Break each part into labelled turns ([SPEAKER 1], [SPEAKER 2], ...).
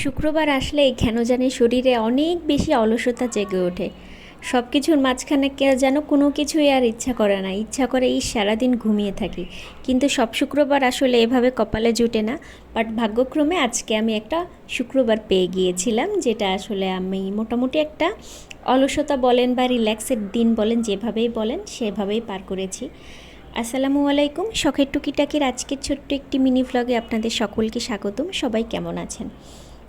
[SPEAKER 1] শুক্রবার আসলে কেন জানি শরীরে অনেক বেশি অলসতা জেগে ওঠে। সব কিছুর মাঝখানে যেন কোনো কিছুই আর ইচ্ছা করে না। ইচ্ছা করে এই সারাদিন ঘুমিয়ে থাকি। কিন্তু সব শুক্রবার আসলে এভাবে কপালে জুটে না। বাট ভাগ্যক্রমে আজকে আমি একটা শুক্রবার পেয়ে গিয়েছিলাম, যেটা আসলে আমি মোটামুটি একটা অলসতা বলেন বা রিল্যাক্সের দিন বলেন, যেভাবেই বলেন, সেভাবেই পার করেছি। আসসালামু আলাইকুম, শখের টুকিটাকির আজকের ছোট্ট একটি মিনি ভ্লগে আপনাদের সকলকে স্বাগতম। সবাই কেমন আছেন?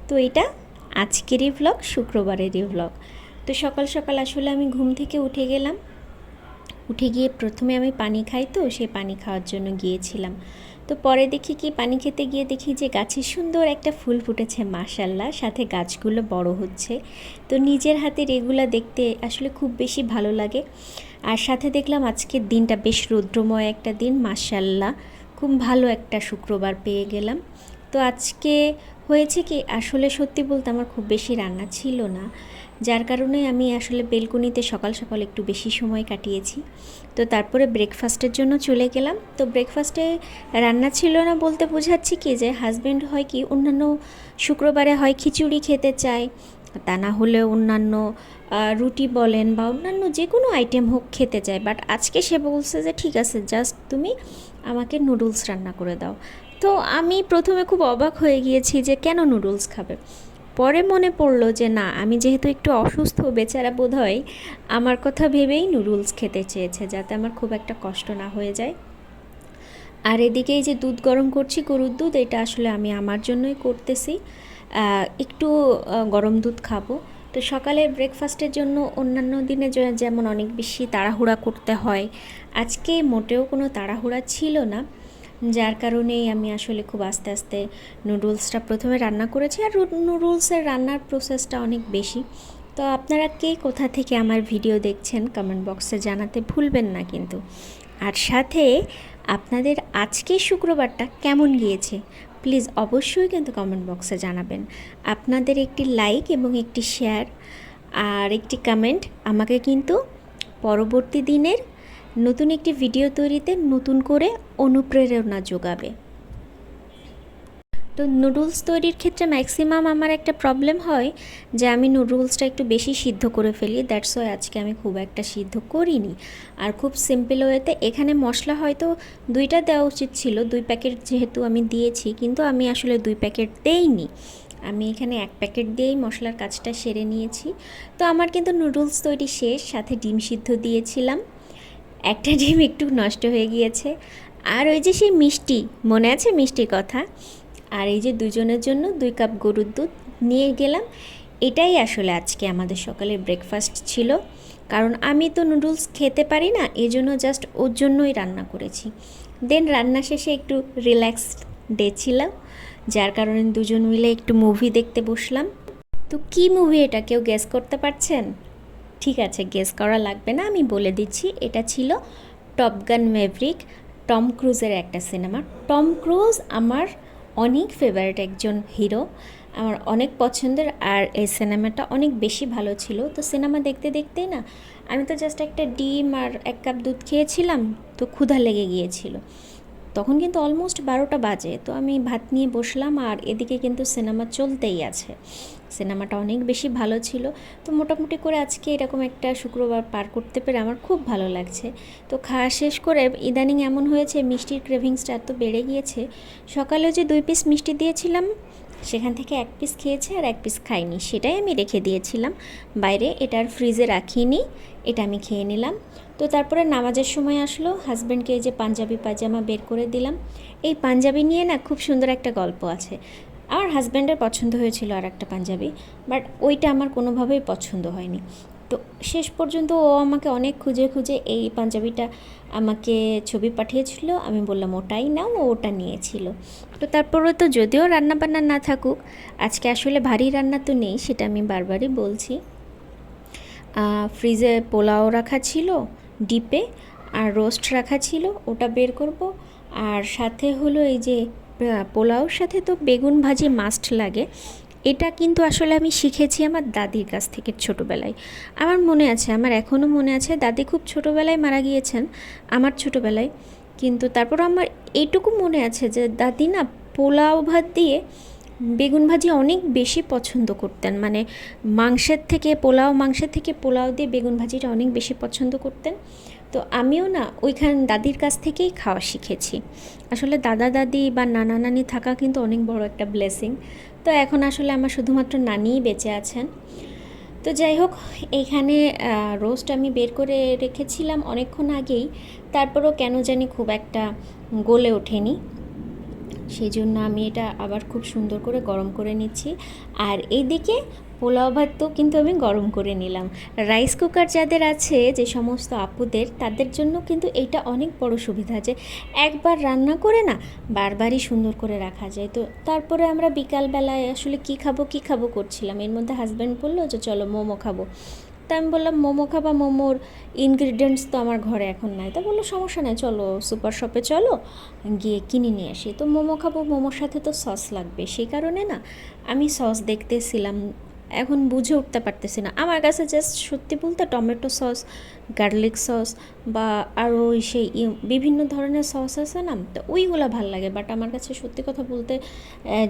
[SPEAKER 1] তো এটা আজকেরই ভ্লগ শুক্রবারেরই ভ্লগ তো সকাল সকাল আসলে আমি ঘুম থেকে উঠে গেলাম। উঠে গিয়ে প্রথমে আমি পানি খাই তো সে পানি খাওয়ার জন্য গিয়েছিলাম। তো পরে দেখি কি, পানি খেতে গিয়ে দেখি যে গাছে সুন্দর একটা ফুল ফুটেছে মাশাল্লাহ সাথে গাছগুলো বড় হচ্ছে। তো নিজের হাতের এগুলা দেখতে আসলে খুব বেশি ভালো লাগে। আর সাথে দেখলাম আজকের দিনটা বেশ রৌদ্রময় একটা দিন মাশাল্লাহ খুব ভালো একটা শুক্রবার পেয়ে গেলাম। তো আজকে হয়েছে কি, আসলে সত্যি বলতে আমার খুব বেশি রান্না ছিল না। যার কারণে আমি আসলে বেলকুনিতে সকাল সকাল একটু বেশি সময় কাটিয়েছি। তো তারপরে ব্রেকফাস্টের জন্য চলে গেলাম। তো ব্রেকফাস্টে রান্না ছিল না বলতে বোঝাচ্ছি কি, যে হাজব্যান্ড হয় কি, অন্যান্য শুক্রবারে হয় খিচুড়ি খেতে চায়। তা না হলে অন্যান্য রুটি বলেন বা অন্যান্য যে কোনো আইটেম হোক খেতে চায়। বাট আজকে সে বলছে যে, ঠিক আছে জাস্ট তুমি আমাকে নুডলস রান্না করে দাও। তো আমি প্রথমে খুব অবাক হয়ে গিয়েছি যে কেন নুডলস খাবে। পরে মনে পড়ল যে না, আমি যেহেতু একটু অসুস্থ, বেচারা বোধ হয় আমার কথা ভেবেই নুডলস খেতে চেয়েছে, যাতে আমার খুব একটা কষ্ট না হয়ে যায়। আর এদিকে এই যে দুধ গরম করছি, গরুর দুধ, এটা আসলে আমি আমার জন্যই করতেছি। একটু গরম দুধ খাব। তো সকালের ব্রেকফাস্টের জন্য অন্যান্য দিনে যেমন অনেক বেশি তাড়াহুড়া করতে হয়, আজকে মোটেও কোনো তাড়াহুড়া ছিল না। যার কারণেই আমি আসলে খুব আস্তে আস্তে নুডলসটা প্রথমে রান্না করেছি। আর নুডলসের রান্নার প্রসেসটা অনেক বেশি। তো আপনারা কে কোথা থেকে আমার ভিডিও দেখছেন কমেন্ট বক্সে জানাতে ভুলবেন না কিন্তু। আর সাথে আপনাদের আজকে শুক্রবারটা কেমন গিয়েছে প্লিজ অবশ্যই কিন্তু কমেন্ট বক্সে জানাবেন। আপনাদের একটি লাইক এবং একটি শেয়ার আর একটি কমেন্ট আমাকে কিন্তু পরবর্তী দিনের নতুন একটি ভিডিও তৈরিতে নতুন করে অনুপ্রেরণা যোগাবে। তো নুডলস তৈরির ক্ষেত্রে ম্যাক্সিমাম আমার একটা প্রবলেম হয় যে আমি নুডলসটা একটু বেশি সিদ্ধ করে ফেলি দ্যাটস ওয়াই আজকে আমি খুব একটা সিদ্ধ করিনি। আর খুব সিম্পল ওয়েতে এখানে মশলা হয়তো দুইটা দেওয়া উচিত ছিল, দুই প্যাকেট যেহেতু আমি দিয়েছি, কিন্তু আমি আসলে দুই প্যাকেট দেইনি। আমি এখানে এক প্যাকেট দিয়েই মশলার কাজটা সেরে নিয়েছি। তো আমার কিন্তু নুডলস তৈরি শেষ, সাথে ডিম সিদ্ধ দিয়েছিলাম। একটা ডিম একটু নষ্ট হয়ে গিয়েছে। আর ওই যে সেই মিষ্টি, মনে আছে মিষ্টির কথা? আর এই যে দুজনের জন্য দুই কাপ গরুর দুধ নিয়ে গেলাম। এটাই আসলে আজকে আমাদের সকালের ব্রেকফাস্ট ছিল। কারণ আমি তো নুডলস খেতে পারি না, এজন্য জাস্ট ওর জন্যই রান্না করেছি। দেন রান্না শেষে একটু রিল্যাক্স ডে ছিল যার কারণে দুজন মিলে একটু মুভি দেখতে বসলাম। তো কী মুভি এটা, কেউ গ্যাস করতে পারছেন? ঠিক আছে গেস করা লাগবে না। আমি বলে দিচ্ছি, এটা ছিল টপ গান ম্যাভরিক টম ক্রুজের একটা সিনেমা টম ক্রুজ আমার অনেক ফেভারিট একজন হিরো আমার অনেক পছন্দের, আর এই সিনেমাটা অনেক বেশি ভালো ছিল। তো সিনেমা দেখতে দেখতেই না, আমি তো জাস্ট একটা ডিম আর এক কাপ দুধ খেয়েছিলাম, তো ক্ষুধা লেগে গিয়েছিল। তখন কিন্তু অলমোস্ট বারোটা বাজে। তো আমি ভাত নিয়ে বসলাম আর এদিকে কিন্তু সিনেমা চলতেই আছে। সিনেমাটা অনেক বেশি ভালো ছিল। তো মোটামুটি করে আজকে এরকম একটা শুক্রবার পার করতে পেরে আমার খুব ভালো লাগছে। তো খাওয়া শেষ করে ইদানিং এমন হয়েছে, মিষ্টির ক্রেভিংসটা এত বেড়ে গিয়েছে। সকালে যে দুই পিস মিষ্টি দিয়েছিলাম সেখান থেকে এক পিস খেয়েছে আর এক পিস খাইনি সেটাই আমি রেখে দিয়েছিলাম। বাইরে এটার ফ্রিজে রাখিনি, এটা আমি খেয়ে নিলাম। তো তারপরে নামাজের সময় আসলো হাজব্যান্ডকে এই যে পাঞ্জাবি পাজামা বের করে দিলাম। এই পাঞ্জাবি নিয়ে না খুব সুন্দর একটা গল্প আছে। আমার হাজব্যান্ডের পছন্দ হয়েছিল আর একটা পাঞ্জাবি বাট ওইটা আমার কোনোভাবেই পছন্দ হয়নি। তো শেষ পর্যন্ত ও আমাকে অনেক খুঁজে খুঁজে এই পাঞ্জাবিটা আমাকে ছবি পাঠিয়েছিল। আমি বললাম, ওটাই নাও, ও ওটা নিয়েছিল। তো তারপরে তো যদিও রান্নাবান্না না থাকুক, আজকে আসলে ভারী রান্না তো নেই, সেটা আমি বারবারই বলছি। ফ্রিজে পোলাও রাখা ছিল, ডিপে, আর রোস্ট রাখা ছিল, ওটা বের করব। আর সাথে হলো এই যে পোলাওর সাথে তো বেগুন ভাজি মাস্ট লাগে। এটা কিন্তু আসলে আমি শিখেছি আমার দাদির কাছ থেকে ছোটোবেলায়। আমার মনে আছে, আমার এখনও মনে আছে, দাদি খুব ছোটোবেলায় মারা গিয়েছেন, আমার ছোটোবেলায়। কিন্তু তারপর আমার এইটুকু মনে আছে যে দাদি না পোলাও ভাত দিয়ে বেগুন ভাজি অনেক বেশি পছন্দ করতেন। মানে মাংসের থেকে পোলাও, মাংসের থেকে পোলাও দিয়ে বেগুন ভাজিটা অনেক বেশি পছন্দ করতেন। তো আমিও না ওইখান দাদির কাছ থেকেই খাওয়া শিখেছি। আসলে দাদা দাদি বা নানা নানি থাকা কিন্তু অনেক বড় একটা ব্লেসিং তো এখন আসলে আমার শুধুমাত্র নানিই বেঁচে আছেন। তো যাই হোক, এখানে রোস্ট আমি বের করে রেখেছিলাম অনেকক্ষণ আগেই। তারপরও কেন জানি খুব একটা গলে ওঠেনি। সেই জন্য আমি এটা আবার খুব সুন্দর করে গরম করে নিচ্ছি। আর এইদিকে পোলাও ভাত তো কিন্তু আমি গরম করে নিলাম। রাইস কুকার যাদের আছে, যে সমস্ত আপুদের, তাদের জন্য কিন্তু এইটা অনেক বড় সুবিধা যে একবার রান্না করে না, বারবারই সুন্দর করে রাখা যায়। তো তারপরে আমরা বিকালবেলায় আসলে কি খাব কি খাব করছিলাম। এর মধ্যে হাজব্যান্ড বলল যে, চলো মোমো খাব। তা আমি বললাম, মোমো খাবা? মোমোর ইনগ্রিডিয়েন্টস তো আমার ঘরে এখন নাই। তা বলল, সমস্যা নেই, চলো সুপার শপে চলো, গিয়ে কিনে নিয়ে আসি। তো মোমো খাব, মোমোর সাথে তো সস লাগবে। সেই কারণে না, আমি সস দেখতেছিলাম এখন বুঝে উঠতে পারতেছি না। আমার কাছে জাস্ট সত্যি বলতে টমেটো সস গার্লিক সস বা আরও সেই বিভিন্ন ধরনের সস আছে না, তো ওইগুলো ভালো লাগে। বাট আমার কাছে সত্যি কথা বলতে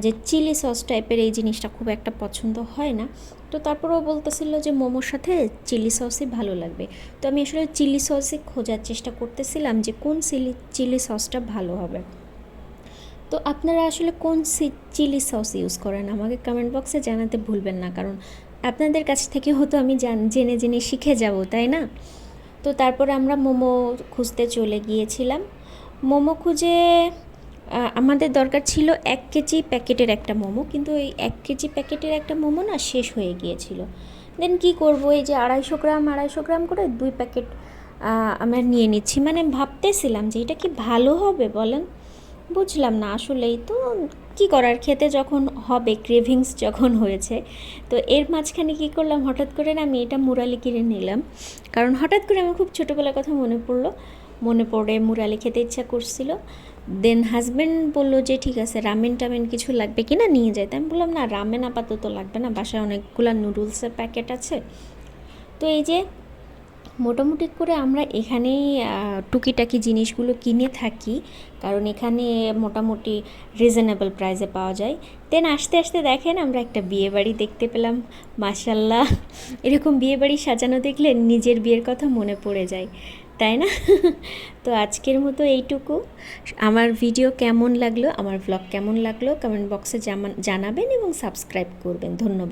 [SPEAKER 1] যে চিলি সস টাইপের এই জিনিসটা খুব একটা পছন্দ হয় না। তো তারপরেও বলতেছিল যে মোমোর সাথে চিলি সসই ভালো লাগবে। তো আমি আসলে চিলি সসই খোঁজার চেষ্টা করতেছিলাম যে কোন চিলি চিলি সসটা ভালো হবে। তো আপনারা আসলে কোন চিলি সস ইউজ করেন? আমাকে কমেন্ট বক্সে জানাতে ভুলবেন না, কারণ আপনাদের কাছ থেকে হয়তো আমি জান, জেনে শিখে যাব, তাই না? তো তারপরে আমরা মোমো খুঁজতে চলে গিয়েছিলাম। মোমো খুঁজে আমাদের দরকার ছিল এক কেজি প্যাকেটের একটা মোমো, কিন্তু এই এক কেজি প্যাকেটের একটা মোমো না শেষ হয়ে গিয়েছিল। দেন কি করব? এই যে আড়াইশো গ্রাম আড়াইশো গ্রাম করে দুই প্যাকেট আমরা নিয়ে নিচ্ছি। মানে ভাবতেছিলাম যে এটা কি ভালো হবে, বলেন? বুঝলাম না আসলেই। তো কি করার? খেতে যখন হবে ক্রেভিংস যখন হয়েছে, তো এর মাঝখানে কি করলাম? হঠাৎ করে না আমি এটা মুরালি কিনে নিলাম। কারণ হঠাৎ করে আমার খুব ছোটোবেলার কথা মনে পড়ল। মনে পড়ে মুরালি খেতে ইচ্ছা করছিল। দেন হাজব্যান্ড বলল যে, ঠিক আছে রামেন টামেন কিছু লাগবে কি না নিয়ে যায় তো আমি বললাম, না রামেন আপাতত লাগবে না। বাসায় অনেকগুলো নুডলসের প্যাকেট আছে। তো এই যে মোটামুটি করে আমরা এখানেই টুকিটাকি জিনিসগুলো কিনে থাকি। কারণ এখানে মোটামুটি রিজনেবল প্রাইসে পাওয়া যায়। দেন আস্তে আস্তে দেখেন আমরা একটা বিয়ে বাড়ি দেখতে পেলাম। মাসাল্লাহ এরকম বিয়ে বাড়ি সাজানো দেখলে নিজের বিয়ের কথা মনে পড়ে যায়। তাই না? তো আজকের মতো এইটুকু। আমার ভিডিও কেমন লাগল, আমার ব্লগ কেমন লাগল কমেন্ট বক্সে জানাবেন এবং সাবস্ক্রাইব করবেন। ধন্যবাদ।